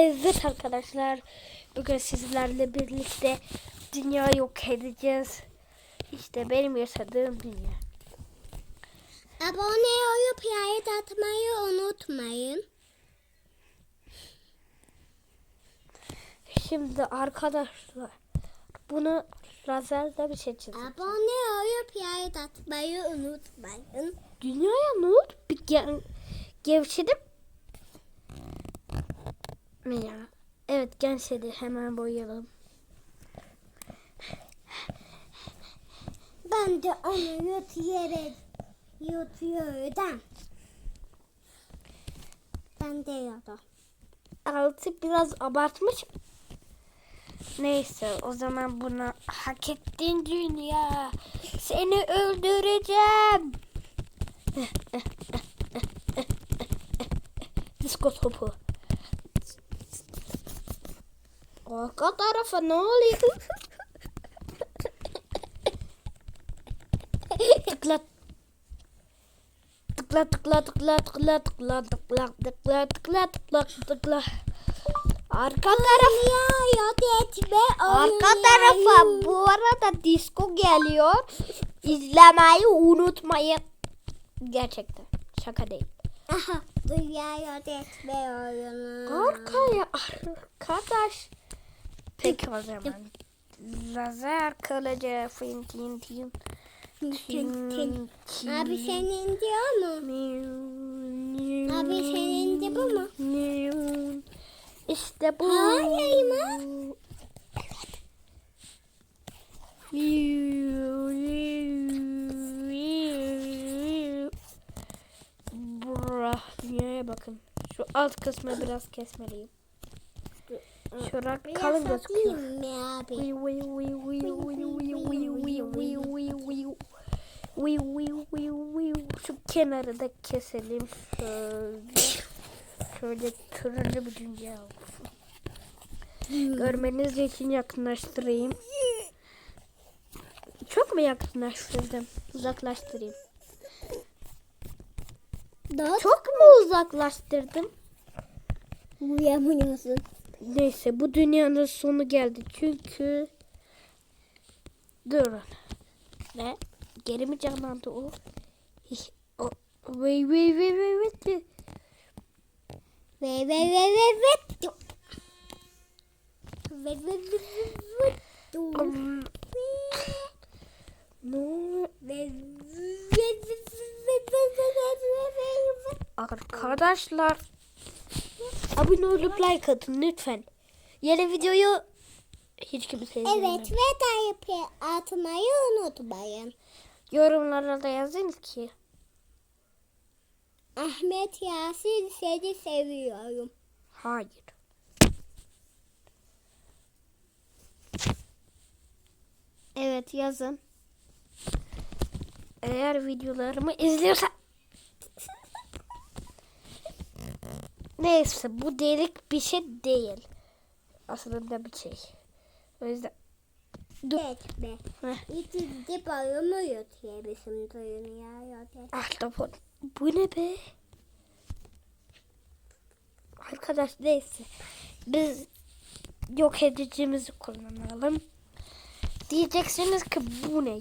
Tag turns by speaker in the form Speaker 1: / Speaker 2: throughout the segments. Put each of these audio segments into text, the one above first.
Speaker 1: Evet arkadaşlar. Bugün sizlerle birlikte dünya yok edeceğiz. İşte benim yaşadığım dünya.
Speaker 2: Abone olup like atmayı unutmayın.
Speaker 1: Şimdi arkadaşlar bunu lazerle bir şey çizeceğim.
Speaker 2: Abone olup like atmayı unutmayın.
Speaker 1: Dünyaya ne oldu? Bir ge- gevşedim. Ne ya? Evet gevşedi. Hemen boyayalım.
Speaker 2: Ben de onu yutuyorum. Yutuyorum. Ben de da.
Speaker 1: Altı biraz abartmış. Neyse o zaman buna hak ettin dünya. Seni öldüreceğim. Disko topu. Arka tarafa ne oluyor? tıkla tıkla tıkla tıkla tıkla tıkla tıkla tıkla tıkla tıkla tıkla Arka taraf
Speaker 2: Ya etme
Speaker 1: Arka tarafa bu arada disco geliyor. İzlemeyi unutmayın. Gerçekten şaka değil.
Speaker 2: Aha dünya yok etme oyunu.
Speaker 1: Arkaya arkadaş. Peki o zaman. Lazer kılıcı fin tin tin.
Speaker 2: Abi senin diyor mu? Abi senin de bu mu?
Speaker 1: İşte bu.
Speaker 2: Hayır mı?
Speaker 1: Dünyaya bakın. Şu alt kısmı biraz kesmeliyim. Çorak kalın gözüküyor. Şu kenarı da keselim. Şöyle, şöyle turuncu bir dünya olsun. Görmeniz için yakınlaştırayım. Çok mu yakınlaştırdım? Uzaklaştırayım.
Speaker 2: Daha
Speaker 1: Çok mu uzaklaştırdım?
Speaker 2: Uyamıyorsun.
Speaker 1: Neyse bu dünyanın sonu geldi çünkü durun. Ne? Geri mi canlandı o? O vey vey vey vey vey.
Speaker 2: Ve ve ve ve ve. Ve ve ve ve ve.
Speaker 1: Um, No,
Speaker 2: Ve ve ve ve ve ve ve ve ve.
Speaker 1: arkadaşlar abone olup like atın lütfen. Yeni videoyu hiç kimse
Speaker 2: Evet
Speaker 1: izlememiş.
Speaker 2: ve tayyip atmayı unutmayın.
Speaker 1: Yorumlara da yazın ki.
Speaker 2: Ahmet Yasin seni seviyorum.
Speaker 1: Hayır. Evet yazın. Eğer videolarımı izliyorsan Neyse bu delik bir şey değil. Aslında bir şey. O yüzden Dur.
Speaker 2: Etme.
Speaker 1: Heh.
Speaker 2: İkinci bölümü yutuyormuşum dünya yok et.
Speaker 1: Ahtapot. Bu ne be? Arkadaş neyse. Biz yok edicimizi kullanalım. Diyeceksiniz ki bu ne?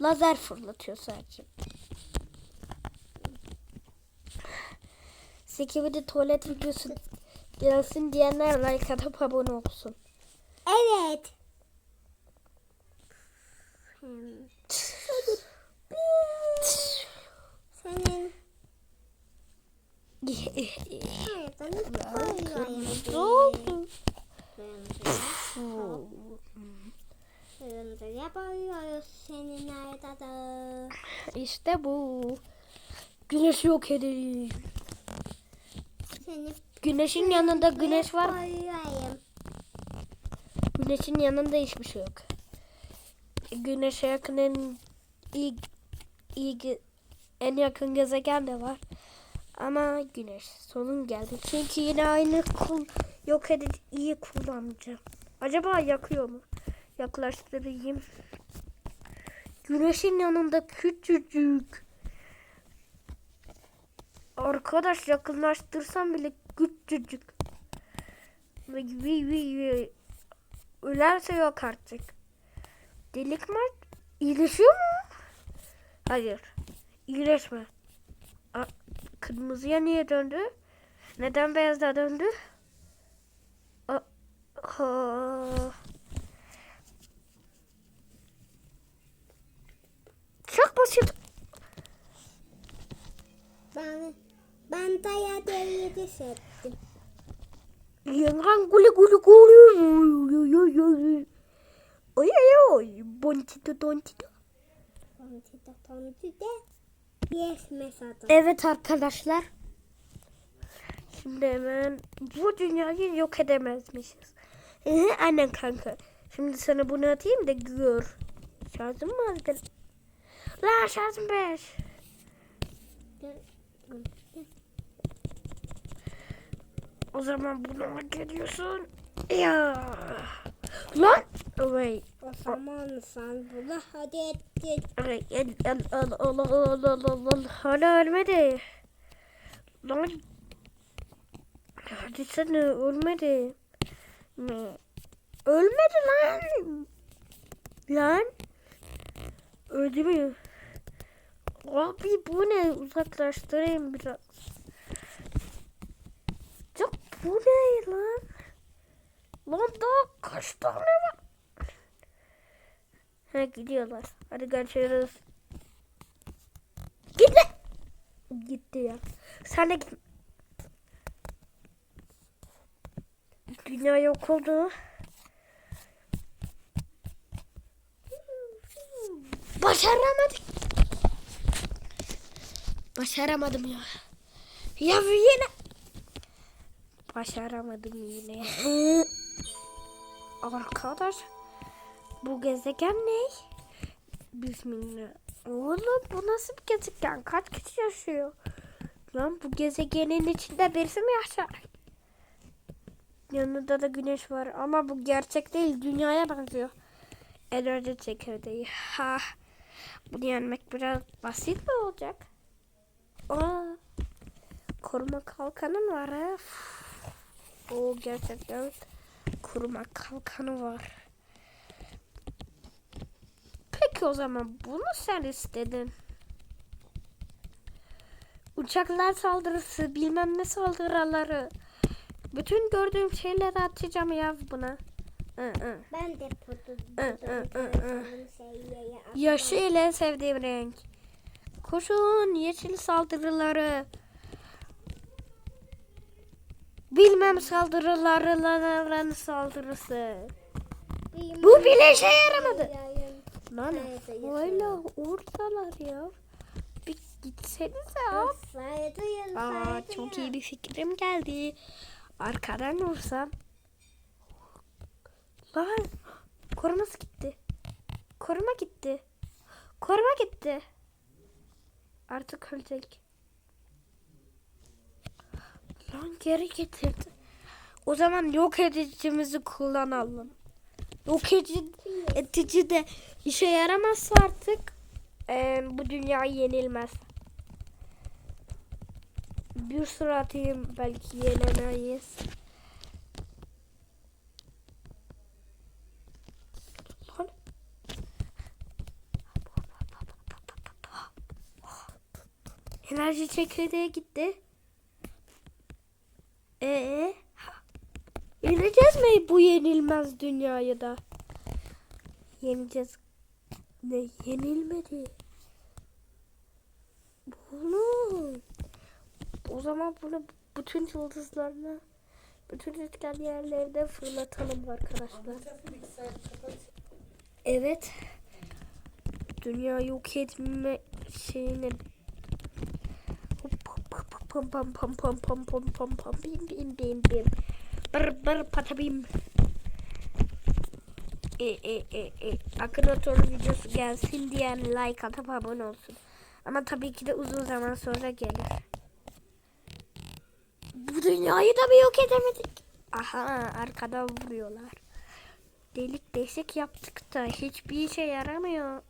Speaker 1: Lazer fırlatıyor sadece. Sekibide tuvalet videosu gelsin diyenler like atıp abone olsun.
Speaker 2: Evet. Senin
Speaker 1: Ne oldu?
Speaker 2: Senin.
Speaker 1: İşte bu. Güneş yok edelim. Güneşin yanında güneş var. Güneşin yanında hiçbir şey yok. Güneşe yakın en iyi, iyi en yakın gezegen de var. Ama güneş sonun geldi. Çünkü yine aynı kul yok edici iyi kullanacağım. Acaba yakıyor mu? Yaklaştırayım. Güneşin yanında küçücük. Arkadaş yakınlaştırsam bile küçücük. Vıy vıy vıy. Ölerse yok artık. Delik mi? İyileşiyor mu? Hayır. İyileşme. Aa, kırmızıya niye döndü? Neden beyaza döndü? Ha. Çok basit.
Speaker 2: Ben ben dayağı devre settim.
Speaker 1: Yangan guli guli guli. Oy oy oy. Bontito dontito.
Speaker 2: Tontita tontita. Yes mesada.
Speaker 1: Evet arkadaşlar. Şimdi hemen bu dünyayı yok edemezmişiz. Hı, Aynen kanka. Şimdi sana bunu atayım da gör. Şarjım mı aldın? La şarjım 5. O zaman bunu hak ediyorsun. Ya. Lan. Wait.
Speaker 2: O zaman sen bunu hak ettin.
Speaker 1: Allah Allah Allah Allah Allah. Hala ölmedi. Lan. Hadi sen ölmedi. Ne? Ölmedi lan. Lan. Öldü mü? Abi bu ne? Uzaklaştırayım biraz. Bu ne lan? Lan daha kaç tane var? Ha gidiyorlar. Hadi görüşürüz. Git lan. Gitti ya. Sen de git. Dünya yok oldu. Başaramadık. Başaramadım ya. Ya yine. Başaramadım yine. Arkadaş. Bu gezegen ne? Bismillah. Oğlum bu nasıl bir gezegen? Kaç kişi yaşıyor? Lan bu gezegenin içinde birisi mi yaşar? Yanında da güneş var ama bu gerçek değil. Dünyaya benziyor. Enerji çekirdeği. Ha. Bunu yenmek biraz basit mi olacak? Aa. Koruma kalkanım var ha. O gerçekten koruma kalkanı var. Peki o zaman bunu sen istedin. Uçaklar saldırısı, bilmem ne saldırıları. Bütün gördüğüm şeyleri atacağım ya buna. Hı hı.
Speaker 2: Ben de putu.
Speaker 1: Yeşil en sevdiğim renk. Koşun yeşil saldırıları. Bilmem saldırıları saldırısı. Bu bile işe yaramadı. Lan hala oradalar ya. Bir gitsenize.
Speaker 2: Saydıyım
Speaker 1: Aa, çok iyi bir fikrim geldi. Arkadan vursam. Lan koruması gitti. Koruma gitti. Koruma gitti. Artık ölecek. Lan geri getirdi. O zaman yok edicimizi kullanalım. Yok edici, edici de işe yaramazsa artık eee, bu dünya yenilmez. Bir sürü atayım belki yenemeyiz. Enerji çekirdeğe gitti. Ee, yeneceğiz mi bu yenilmez dünyayı da? Yeneceğiz. Ne yenilmedi. Oğlum. O zaman bunu bütün yıldızlarla bütün üçgen yerlerine fırlatalım arkadaşlar. Evet. Dünya yok etme şeyine pam pam pam pam pam pam pam pam bim bim bim bim bır bır patabim e e e e Akınator videosu gelsin diyen like atıp abone olsun. Ama tabii ki de uzun zaman sonra gelir. Bu dünyayı da mı yok edemedik? Aha arkadan vuruyorlar. Delik deşik yaptık da hiçbir işe yaramıyor.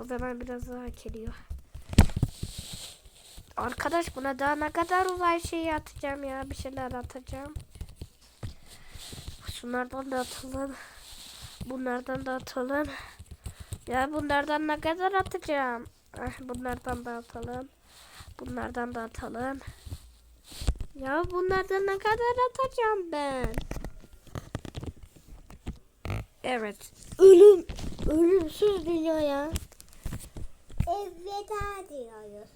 Speaker 1: O zaman biraz daha geliyor. Arkadaş buna daha ne kadar uzay şeyi atacağım ya. Bir şeyler atacağım. Şunlardan da atalım. Bunlardan da atalım. Ya bunlardan ne kadar atacağım? Ah, bunlardan da atalım. Bunlardan da atalım. Ya bunlardan ne kadar atacağım ben? Evet. Ölüm. Ölümsüz dünya ya.
Speaker 2: Evet diyoruz.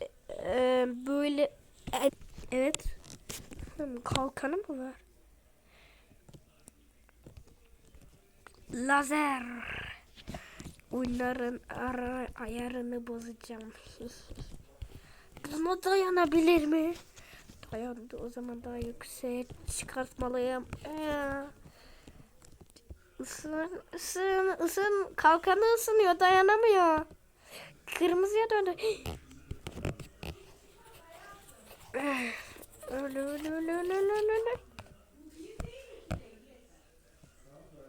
Speaker 1: Böyle e- evet. Kalkanı mı var? Lazer. Oyunların ara, ayarını bozacağım. Buna dayanabilir mi? Dayandı. O zaman daha yüksek çıkartmalıyım. Ee, ısın, ısın, ısın. Kalkanı ısınıyor. Dayanamıyor. Kırmızıya döndü.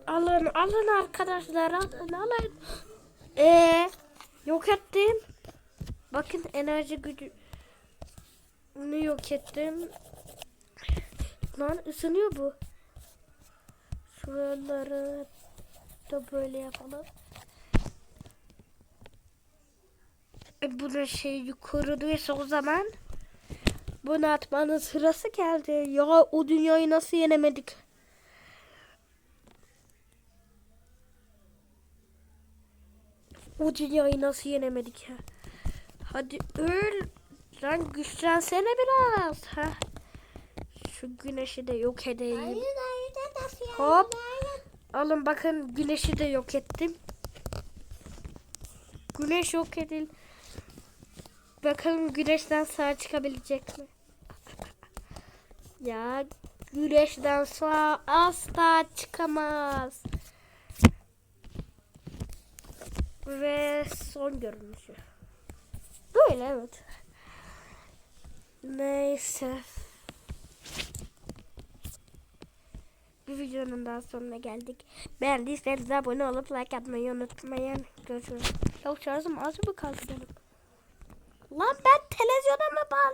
Speaker 1: Alın alın arkadaşlar alın alın. Ee, yok ettim. Bakın enerji gücü ne yok ettim. Lan ısınıyor bu. Şuraları da böyle yapalım. E, bu da şey yukarıdaysa o zaman bunu atmanın sırası geldi. Ya o dünyayı nasıl yenemedik? O dünyayı nasıl yenemedik ya? Hadi öl. Lan güçlensene biraz. Ha. Şu güneşi de yok edeyim. Hop. Alın bakın güneşi de yok ettim. Güneş yok edil. Bakalım güneşten sağ çıkabilecek mi? ya güneşten sağ asla çıkamaz. Ve son görünüşü. Böyle evet. Neyse. Bir videonun daha sonuna geldik. Beğendiyseniz abone olup like atmayı unutmayın. Görüşürüz. Yok şarjım az mı kaldı benim? Lan ben televizyona mı bağlı?